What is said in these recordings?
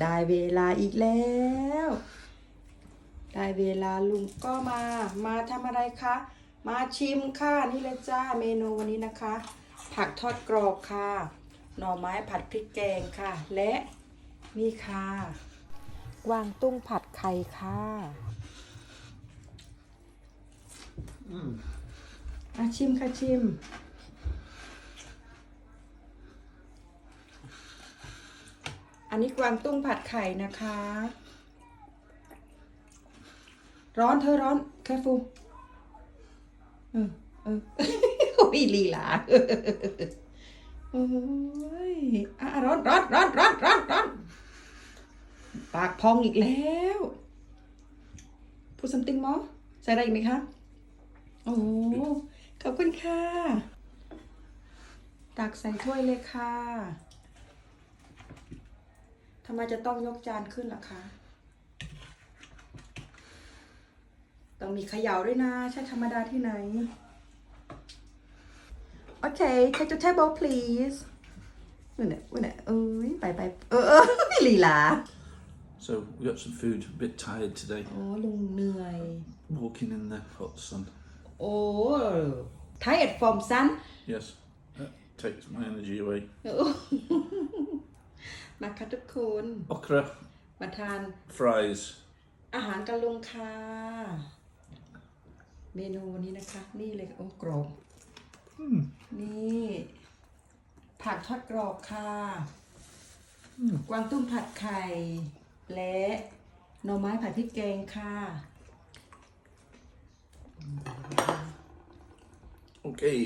ได้เวลาอีกแล้ว ได้เวลาลุงก็มา มาทำอะไรคะ มาชิมค่ะ นี่เลยจ้าเมนูวันนี้นะคะ ผักทอดกรอบค่ะ หน่อไม้ผัดพริกแกงค่ะ และนี่ค่ะกวางตุ้งผัดไข่ค่ะอาชิมค่ะชิม นนี้กวางตุ้งผัดไข่นะคะ ร้อนเธอร้อน แคฟูเออเออโอ้ยลีลาโอ้ยอะร้อนร้อนร้อนร้อนร้อนร้อนปากพองอีกแล้วพูด something more ใส่อะไรอีกไหมคะ โอ้ขอบคุณค่ะ ตักใส่ถ้วยเลยค่ะ ทำไมจะต้องยกจานขึ้นล่ะคะ ต้องมีเขย่าด้วยนะ ใช่ธรรมดาที่ไหน โอเค take the table please วันนี้วันนี้เอ้ยไปไปเออเออลีลา So we got some food. A bit tired today, โอ้ลุงเหนื่อย walking in the hot sun. โอ้ tired from sun Yes, that takes my energy away. มาค่ะทุกคน Okra มาทาน fries. อาหารกันลุงค่ะ เมนูวันนี้นะคะ นี่เลยโอ้กรอบนี่ ผักทอดกรอบค่ะ กวางตุ้งผัดไข่ และหน่อไม้ผัดพริกแกงค่ะ Okay.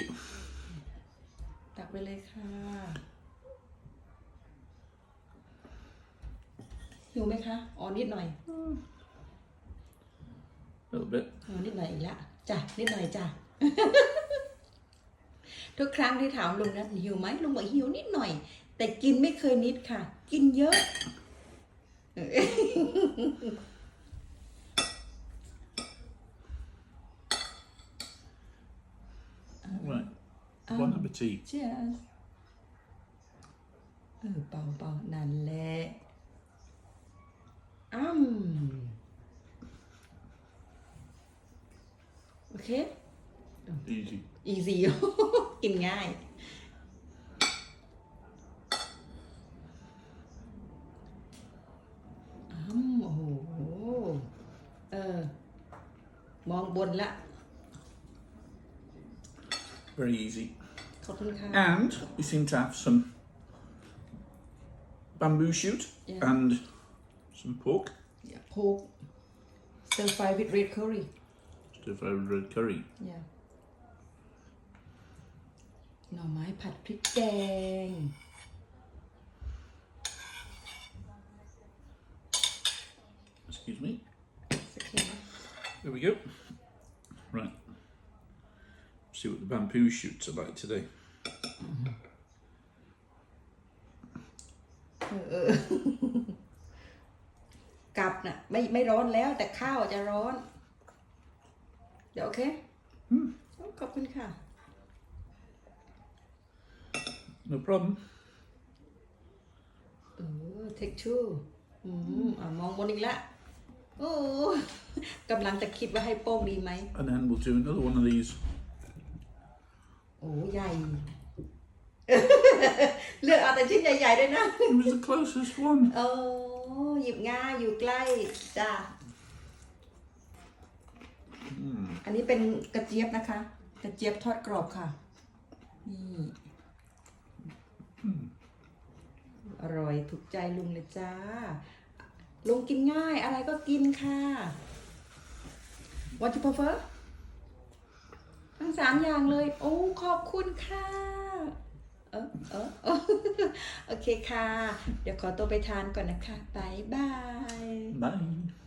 ตักไปเลยค่ะ หิวไหมคะอ๋อนิดหน่อย A little bit. อ๋อนิดหน่อยอีกละจ้ะนิดหน่อยจ้ะทุกครั้งที่ถามลุงนะหิวไหมลุงบอกหิวนิดหน่อย แต่กินไม่เคยนิดค่ะ กินเยอะ Right. Bon appetit. เชียร์เออเป่าเป่านั่นแหละ อ้ำโอเค Easy. easy กินง่าย อ้ำโอ้โห เออ มองบนละ Very easy. ขอบคุณค่ะ And we seem to have some bamboo shoot Yeah. and some pork. Yeah, pork stir fry with red curry Stir fried red curry. yeah หน่อไม้ผัดพริกแกง Excuse me. สักทีนะ There we go. Right. See what the bamboo shoots are like today. กลับน่ะไม่ไม่ร้อนแล้วแต่ข้าวจะร้อน เดี๋ยวโอเคขอบคุณค่ะ No problem. เออเทคชูอืมอะมองบนอีกละโอ้กำลังจะคิดว่าให้โป้งดีไหม And then we'll do another one of these. โอ้ใหญ่ เลือกเอาแต่ชิ้นใหญ่ๆด้วยนะ It was the closest one. โอ้หยิบง่ายอยู่ใกล้จ้าอันนี้เป็นกระเจี๊ยบนะคะ กระเจี๊ยบทอดกรอบค่ะ นี่อร่อยถูกใจลุงเลยจ้า ลุงกินง่ายอะไรก็กินค่ะ What you prefer ทั้งสามอย่างเลย โอ้ ขอบคุณค่ะ เออเออโอเคค่ะ เดี๋ยวขอตัวไปทานก่อนนะคะบายบาย บาย